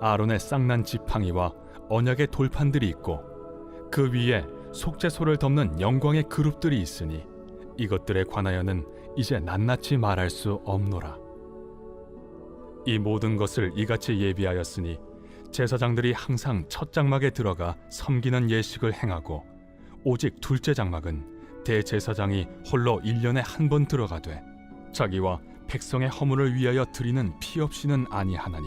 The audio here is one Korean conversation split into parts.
아론의 쌍난 지팡이와 언약의 돌판들이 있고 그 위에 속죄소를 덮는 영광의 그룹들이 있으니 이것들에 관하여는 이제 낱낱이 말할 수 없노라. 이 모든 것을 이같이 예비하였으니 제사장들이 항상 첫 장막에 들어가 섬기는 예식을 행하고 오직 둘째 장막은 대제사장이 홀로 일년에 한 번 들어가되 자기와 백성의 허물을 위하여 드리는 피 없이는 아니하나니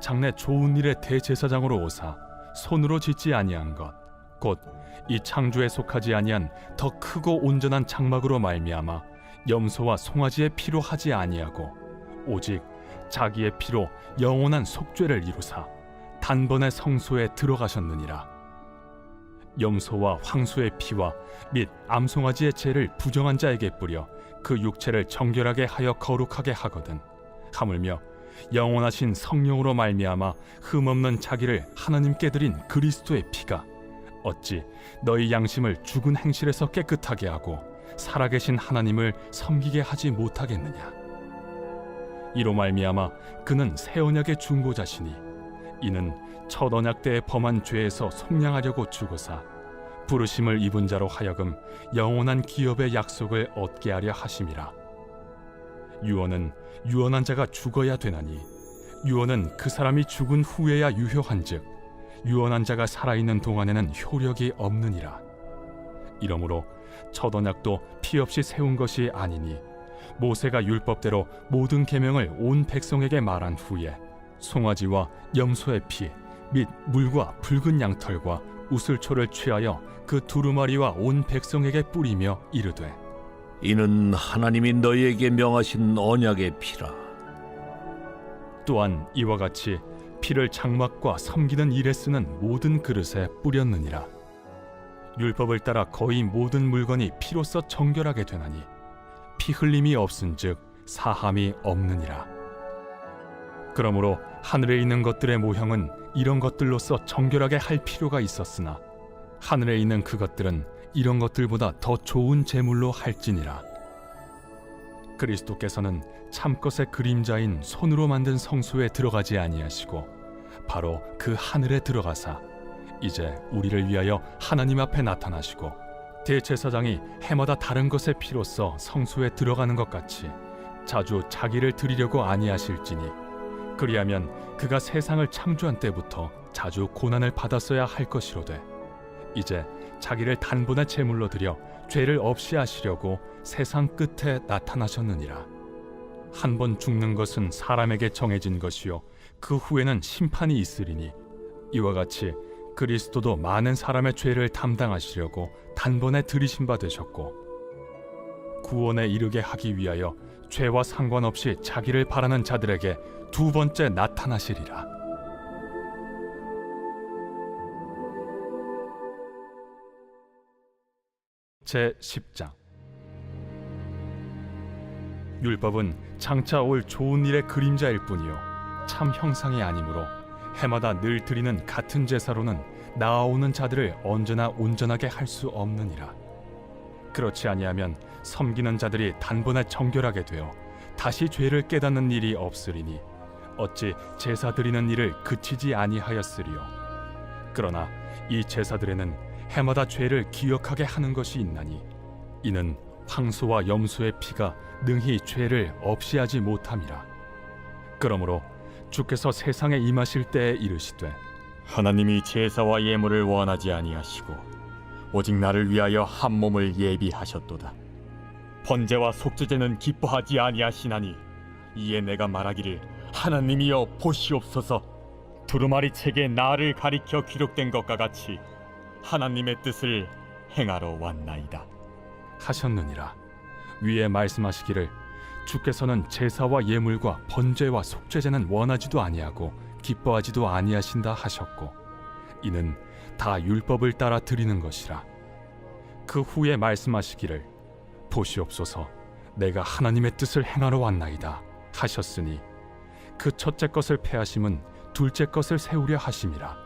장래 좋은 일의 대제사장으로 오사 손으로 짓지 아니한 것 곧 이 창조에 속하지 아니한 더 크고 온전한 장막으로 말미암아 염소와 송아지의 피로 하지 아니하고 오직 자기의 피로 영원한 속죄를 이루사 단번에 성소에 들어가셨느니라. 염소와 황소의 피와 및 암송아지의 죄를 부정한 자에게 뿌려 그 육체를 정결하게 하여 거룩하게 하거든 하물며 영원하신 성령으로 말미암아 흠없는 자기를 하나님께 드린 그리스도의 피가 어찌 너희 양심을 죽은 행실에서 깨끗하게 하고 살아계신 하나님을 섬기게 하지 못하겠느냐? 이로 말미암아 그는 새 언약의 중보자시니 이는 첫 언약 때에 범한 죄에서 속량하려고 죽으사 부르심을 입은 자로 하여금 영원한 기업의 약속을 얻게 하려 하심이라 유언은 유언한 자가 죽어야 되나니 유언은 그 사람이 죽은 후에야 유효한즉 유언한 자가 살아있는 동안에는 효력이 없느니라. 이러므로 첫 언약도 피 없이 세운 것이 아니니 모세가 율법대로 모든 계명을 온 백성에게 말한 후에 송아지와 염소의 피 및 물과 붉은 양털과 우슬초를 취하여 그 두루마리와 온 백성에게 뿌리며 이르되 이는 하나님이 너희에게 명하신 언약의 피라. 또한 이와 같이 피를 장막과 섬기는 일에 쓰는 모든 그릇에 뿌렸느니라 율법을 따라 거의 모든 물건이 피로써 정결하게 되나니 피 흘림이 없은즉 사함이 없느니라 그러므로 하늘에 있는 것들의 모형은 이런 것들로서 정결하게 할 필요가 있었으나 하늘에 있는 그것들은 이런 것들보다 더 좋은 제물로 할지니라. 그리스도께서는 참것의 그림자인 손으로 만든 성소에 들어가지 아니하시고 바로 그 하늘에 들어가사 이제 우리를 위하여 하나님 앞에 나타나시고 대제사장이 해마다 다른 것의 피로써 성소에 들어가는 것 같이 자주 자기를 드리려고 아니하실지니 그리하면 그가 세상을 창조한 때부터 자주 고난을 받았어야 할 것이로되 이제 자기를 단번에 제물로 드려 죄를 없이 하시려고 세상 끝에 나타나셨느니라. 한 번 죽는 것은 사람에게 정해진 것이요. 그 후에는 심판이 있으리니. 이와 같이 그리스도도 많은 사람의 죄를 담당하시려고 단번에 들이신 바 되셨고 구원에 이르게 하기 위하여 죄와 상관없이 자기를 바라는 자들에게 두 번째 나타나시리라. 제 10장. 율법은 장차 올 좋은 일의 그림자일 뿐이요. 참 형상이 아니므로 해마다 늘 드리는 같은 제사로는 나아오는 자들을 언제나 온전하게 할 수 없느니라. 그렇지 아니하면 섬기는 자들이 단번에 정결하게 되어 다시 죄를 깨닫는 일이 없으리니 어찌 제사 드리는 일을 그치지 아니하였으리요? 그러나 이 제사들에는 해마다 죄를 기억하게 하는 것이 있나니 이는 황소와 염소의 피가 능히 죄를 없이 하지 못함이라 그러므로 주께서 세상에 임하실 때에 이르시되 하나님이 제사와 예물을 원하지 아니하시고 오직 나를 위하여 한 몸을 예비하셨도다. 번제와 속죄제는 기뻐하지 아니하시나니 이에 내가 말하기를 하나님이여 보시옵소서 두루마리 책에 나를 가리켜 기록된 것과 같이 하나님의 뜻을 행하러 왔나이다. 하셨느니라. 위에 말씀하시기를 주께서는 제사와 예물과 번제와 속죄제는 원하지도 아니하고 기뻐하지도 아니하신다 하셨고 이는 다 율법을 따라 드리는 것이라. 그 후에 말씀하시기를 보시옵소서. 내가 하나님의 뜻을 행하러 왔나이다 하셨으니 그 첫째 것을 패하심은 둘째 것을 세우려 하심이라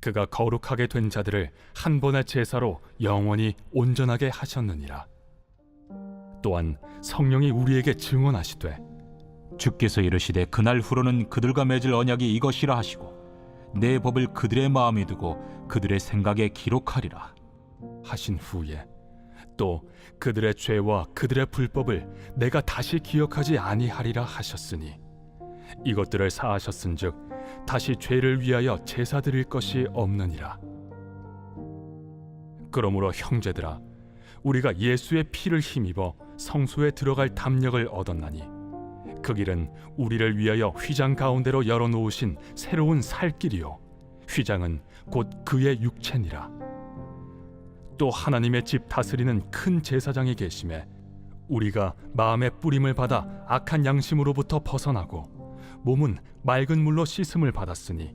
그가 거룩하게 된 자들을 한 번의 제사로 영원히 온전하게 하셨느니라. 또한 성령이 우리에게 증언하시되 주께서 이르시되 그날 후로는 그들과 맺을 언약이 이것이라 하시고 내 법을 그들의 마음에 두고 그들의 생각에 기록하리라 하신 후에 또 그들의 죄와 그들의 불법을 내가 다시 기억하지 아니하리라 하셨으니 이것들을 사하셨은즉 다시 죄를 위하여 제사 드릴 것이 없느니라. 그러므로 형제들아 우리가 예수의 피를 힘입어 성소에 들어갈 담력을 얻었나니 그 길은 우리를 위하여 휘장 가운데로 열어 놓으신 새로운 살 길이요 휘장은 곧 그의 육체니라 또 하나님의 집 다스리는 큰 제사장이 계심에 우리가 마음의 뿌림을 받아 악한 양심으로부터 벗어나고 몸은 맑은 물로 씻음을 받았으니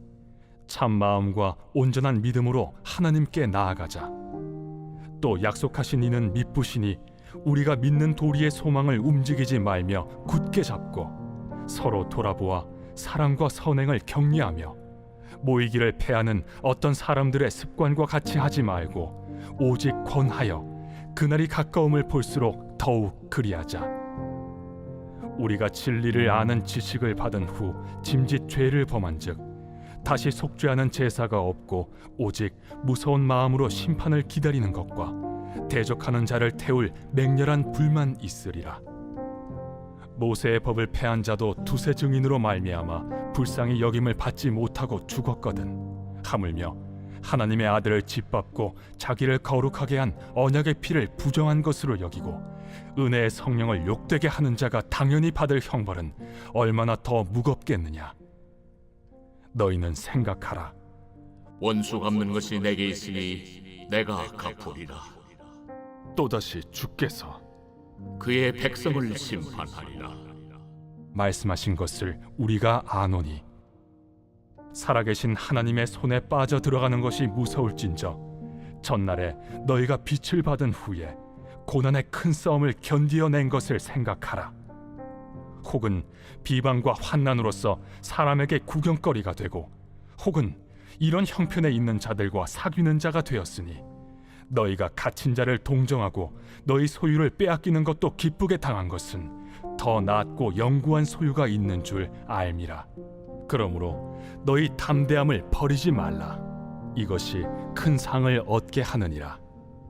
참 마음과 온전한 믿음으로 하나님께 나아가자. 또 약속하신 이는 믿부시니 우리가 믿는 도리의 소망을 움직이지 말며 굳게 잡고 서로 돌아보아 사랑과 선행을 격려하며 모이기를 패하는 어떤 사람들의 습관과 같이 하지 말고 오직 권하여 그날이 가까움을 볼수록 더욱 그리하자. 우리가 진리를 아는 지식을 받은 후 짐짓 죄를 범한즉 다시 속죄하는 제사가 없고 오직 무서운 마음으로 심판을 기다리는 것과 대적하는 자를 태울 맹렬한 불만 있으리라. 모세의 법을 패한 자도 두세 증인으로 말미암아 불쌍히 여김을 받지 못하고 죽었거든. 하물며 하나님의 아들을 짓밟고 자기를 거룩하게 한 언약의 피를 부정한 것으로 여기고 은혜의 성령을 욕되게 하는 자가 당연히 받을 형벌은 얼마나 더 무겁겠느냐. 너희는 생각하라. 원수 갚는 것이 내게 있으니 내가 갚으리라. 또다시 주께서 그의 백성을 심판하리라. 말씀하신 것을 우리가 아노니 살아계신 하나님의 손에 빠져 들어가는 것이 무서울진저 전날에 너희가 빛을 받은 후에 고난의 큰 싸움을 견디어낸 것을 생각하라 혹은 비방과 환난으로서 사람에게 구경거리가 되고 혹은 이런 형편에 있는 자들과 사귀는 자가 되었으니 너희가 갇힌 자를 동정하고 너희 소유를 빼앗기는 것도 기쁘게 당한 것은 더 낫고 영구한 소유가 있는 줄 알미라. 그러므로 너희 담대함을 버리지 말라. 이것이 큰 상을 얻게 하느니라.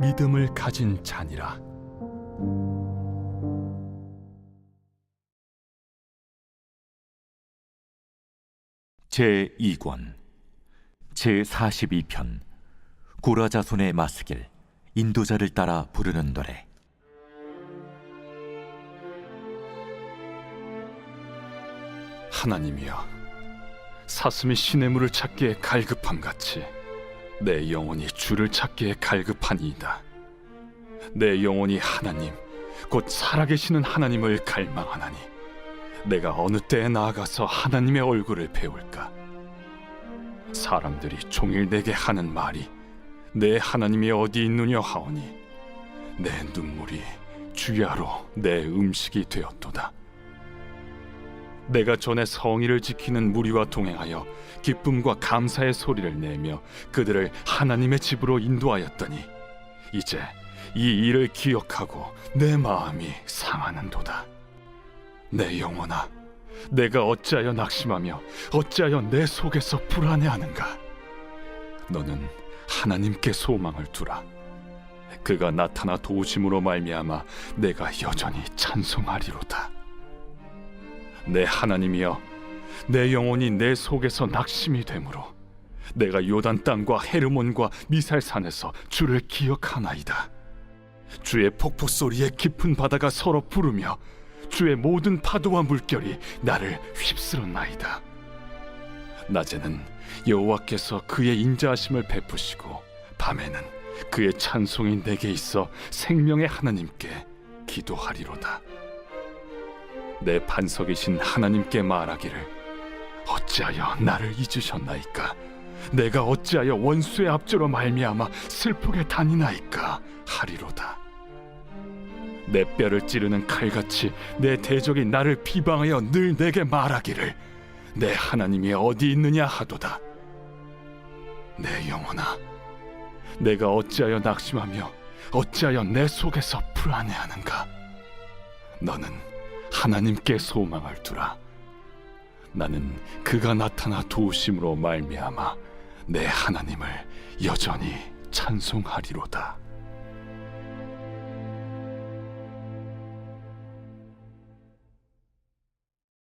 믿음을 가진 자니라. 제 2권 제 42편 고라자손의 마스길 인도자를 따라 부르는 노래 하나님이여 사슴이 시냇물을 찾기에 갈급함 같이 내 영혼이 주를 찾기에 갈급하니이다. 내 영혼이 하나님, 곧 살아계시는 하나님을 갈망하나니 내가 어느 때에 나아가서 하나님의 얼굴을 배울까? 사람들이 종일 내게 하는 말이 내 하나님이 어디 있느냐 하오니 내 눈물이 주야로 내 음식이 되었도다. 내가 전에 성의를 지키는 무리와 동행하여 기쁨과 감사의 소리를 내며 그들을 하나님의 집으로 인도하였더니 이제 이 일을 기억하고 내 마음이 상하는도다. 내 영혼아, 내가 어찌하여 낙심하며 어찌하여 내 속에서 불안해하는가? 너는 하나님께 소망을 두라. 그가 나타나 도우심으로 말미암아 내가 여전히 찬송하리로다. 내 하나님이여, 내 영혼이 내 속에서 낙심이 되므로 내가 요단 땅과 헤르몬과 미살 산에서 주를 기억하나이다. 주의 폭포 소리에 깊은 바다가 서로 부르며 주의 모든 파도와 물결이 나를 휩쓸었나이다. 낮에는 여호와께서 그의 인자하심을 베푸시고 밤에는 그의 찬송이 내게 있어 생명의 하나님께 기도하리로다. 내 반석이신 하나님께 말하기를 어찌하여 나를 잊으셨나이까? 내가 어찌하여 원수의 앞조로 말미암아 슬프게 다니나이까 하리로다. 내 뼈를 찌르는 칼같이 내 대적이 나를 비방하여 늘 내게 말하기를 내 하나님이 어디 있느냐 하도다. 내 영혼아, 내가 어찌하여 낙심하며 어찌하여 내 속에서 불안해하는가? 너는 하나님께 소망을 두라. 나는 그가 나타나 도우심으로 말미암아 내 하나님을 여전히 찬송하리로다.